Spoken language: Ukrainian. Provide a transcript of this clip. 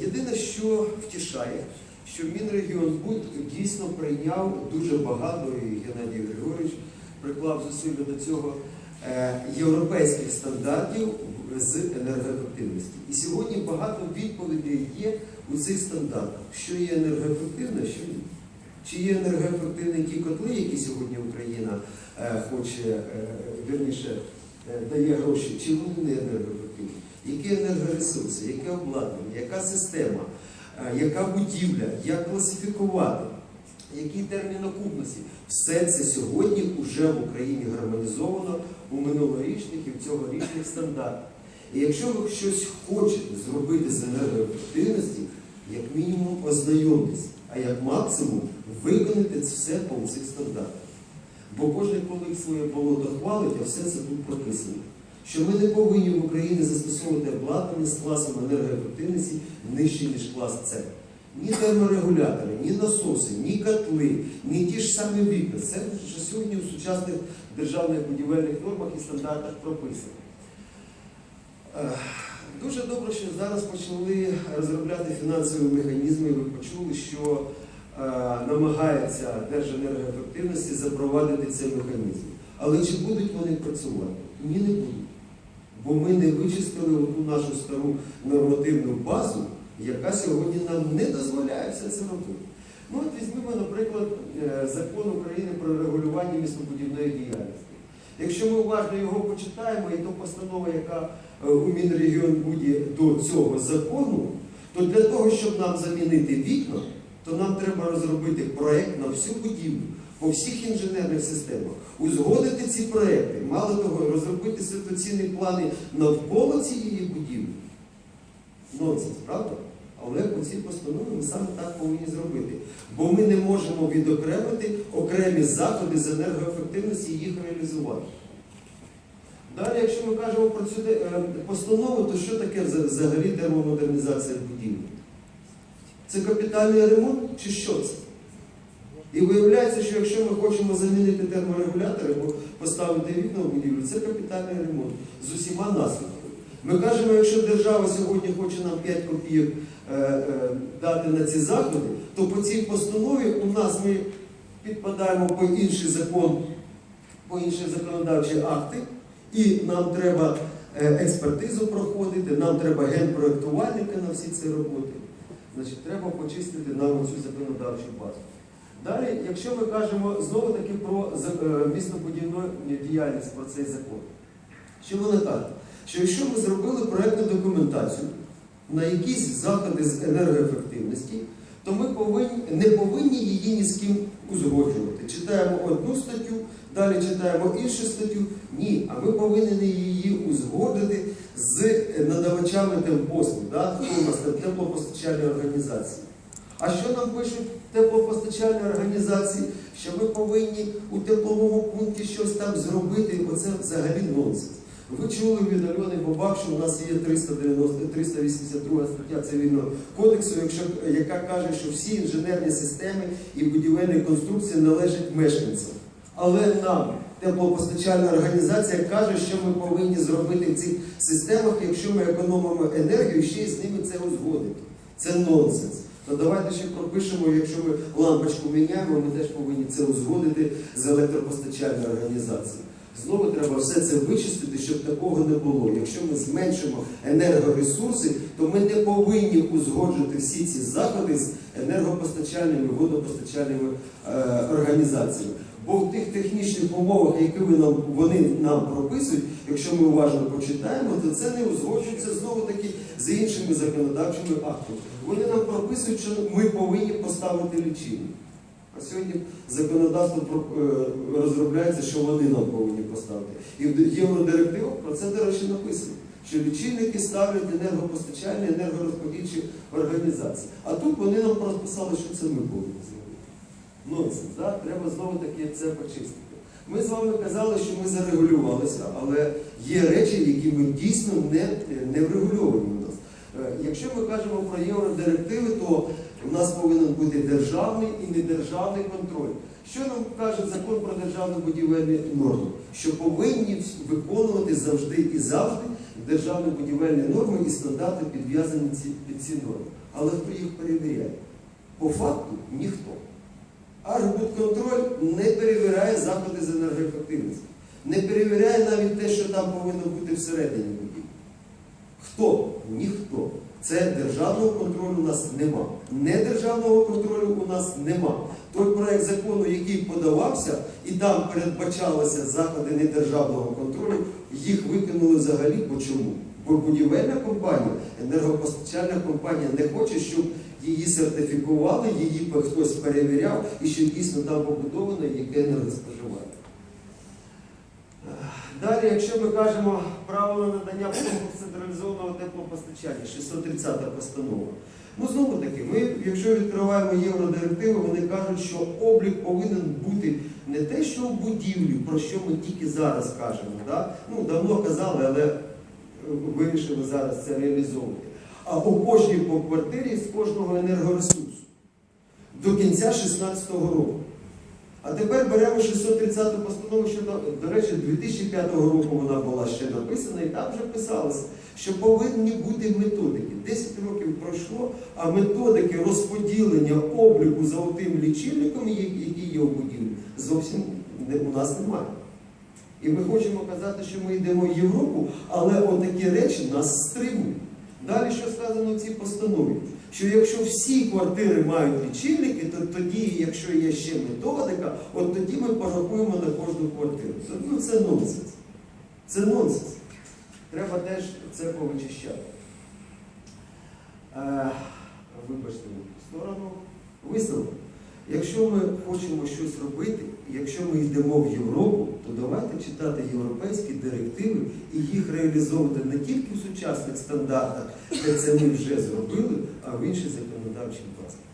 Єдине, що втішає, що Мінрегіонбуд дійсно прийняв дуже багато, і Геннадій Григорович приклав зусилля до цього е, європейських стандартів з енергоефективності. І сьогодні багато відповідей є у цих стандартах, що є енергоефективне, що ні. Чи є енергоефективні ті котли, які сьогодні Україна е, хоче, е, вірніше, дає гроші, чи вони не енергоефективні? Які енергоресурси, яке обладнання, яка система, е, яка будівля, як класифікувати, який термін окупності. Все це сьогодні вже в Україні гармонізовано у минулорічних і в цьогорічних стандартах. І якщо ви щось хочете зробити з енергоефективності, як мінімум ознайомтесь, а як максимум виконати це все по цих стандартах. Бо кожен коли своє болото хвалить, а все це тут прописано. Що ми не повинні в Україні застосовувати обладнання з класом енергоефективності нижче, ніж клас С. Ні терморегулятори, ні насоси, ні котли, ні ті ж самі вікна. Це вже сьогодні у сучасних державних будівельних нормах і стандартах прописано. Е, Дуже добре, що зараз почали розробляти фінансові механізми. Ви почули, що намагається Держенергоефективності запровадити цей механізм. Але чи будуть вони працювати? Ні, не будуть. Бо ми не вичистили ту нашу стару нормативну базу, яка сьогодні нам не дозволяє все це робити. Ну от візьмемо, наприклад, е, закон України про регулювання містобудівної діяльності. Якщо ми уважно його почитаємо, і то постанова, яка е, у Мінрегіонбуді до цього закону, то для того, щоб нам замінити вікна, то нам треба розробити проєкт на всю будівлю по всіх інженерних системах, узгодити ці проекти, мало того, розробити ситуаційні плани навколо цієї будівлі. Нонсенс, правда? Але по цій постанові ми саме так повинні зробити. Бо ми не можемо відокремити окремі заходи з енергоефективності і їх реалізувати. Далі, якщо ми кажемо про цю е, постанову, то що таке взагалі термомодернізація будівлі? Це капітальний ремонт чи що це? І виявляється, що якщо ми хочемо замінити терморегулятори або поставити вікна в будівлю, це капітальний ремонт з усіма наслідками. Ми кажемо, якщо держава сьогодні хоче нам 5 копійок е, е, дати на ці заходи, то по цій постанові у нас ми підпадаємо по інший закон, по інші законодавчі акти, і нам треба е, експертизу проходити, нам треба генпроектувальника на всі ці роботи. Значить, треба почистити нам цю законодавчу базу. Далі, якщо ми кажемо знову таки про е, містобудівну діяльність, про цей закон, що вона каже? Що якщо ми зробили проєктну документацію на якісь заходи з енергоефективності, то ми повинні, не повинні її ні з ким узгоджувати. Читаємо одну статтю, далі читаємо іншу статтю. Ні, а ми повинні її узгодити з надавачами темпослуг, да? у нас теплопостачальні організації. А що нам пишуть теплопостачальні організації, що ми повинні у тепловому пункті щось там зробити, бо це взагалі нонсенс. Ви чули від Альони Бабак, що у нас є 390, 382 стаття цивільного кодексу, якщо, яка каже, що всі інженерні системи і будівельні конструкції належать мешканцям. Але нам теплопостачальна організація каже, що ми повинні зробити в цих системах, якщо ми економимо енергію, ще й з ними це узгодити. Це нонсенс. То давайте ще пропишемо, якщо ми лампочку міняємо, ми теж повинні це узгодити з електропостачальною організацією. Знову треба все це вичистити, щоб такого не було. Якщо ми зменшимо енергоресурси, то ми не повинні узгоджувати всі ці заходи з енергопостачальними, водопостачальними е, організаціями. Бо в тих технічних умовах, які ви нам, вони нам прописують, якщо ми уважно почитаємо, то це не узгоджується знову таки з іншими законодавчими актами. Вони нам прописують, що ми повинні поставити лічильник. А сьогодні законодавство е, розробляється, що вони нам повинні поставити. І в євродирективах про це, до речі, написано, що лічильники ставлять енергопостачальні, енергорозподільчі організації. А тут вони нам розписали, що це ми повинні зробити. Нонсенс, да? треба знову таки це почистити. Ми з вами казали, що ми зарегулювалися, але є речі, які ми дійсно не, не. Е, Якщо ми кажемо про євродирективи, то у нас повинен бути державний і недержавний контроль. Що нам каже закон про державну будівельні норми? Що повинні виконувати завжди і завжди державні будівельні норми і стандарти підв'язані під ці норми. Але хто їх перевіряє? По факту ніхто. Архбудконтроль не перевіряє заходи з енергоефективності, не перевіряє навіть те, що там повинно бути всередині будівлі. Хто? Ніхто. Це державного контролю у нас нема. Недержавного контролю у нас нема. Той проект закону, який подавався, і там передбачалися заходи недержавного контролю, їх викинули взагалі. Бо чому? Бо будівельна компанія, енергопостачальна компанія не хоче, щоб її сертифікували, її хтось перевіряв і що дійсно там побудовано, яке енергоспоживання. Далі, якщо ми кажемо правило надання послуг централізованого теплопостачання, 630 постанова. Ну, знову таки, ми, якщо відкриваємо євродирективи, вони кажуть, що облік повинен бути не те, що в будівлі, про що ми тільки зараз кажемо. Да? Ну, давно казали, але е, вирішили зараз це реалізовувати. А у кожній по квартирі з кожного енергоресурсу до кінця 2016 року. А тепер беремо 630 постанову, що до, речі, 2005 року вона була ще написана, і там вже писалося, що повинні бути методики. 10 років пройшло, а методики розподілення обліку за тим лічильником, які є у будівлі, зовсім у нас немає. І ми хочемо казати, що ми йдемо в Європу, але отакі речі нас стримують. Далі, що сказано в цій постанові? Що якщо всі квартири мають лічильники, то тоді, якщо є ще методика, от тоді ми порахуємо на кожну квартиру. Ну це нонсенс. Це нонсенс. Треба теж це повичищати. Е, вибачте в сторону. Висновок. Якщо ми хочемо щось робити, якщо ми йдемо в Європу, то давайте читати європейські директиви і їх реалізовувати не тільки в сучасних стандартах, де це ми вже зробили, а в інших законодавчих. Дякую.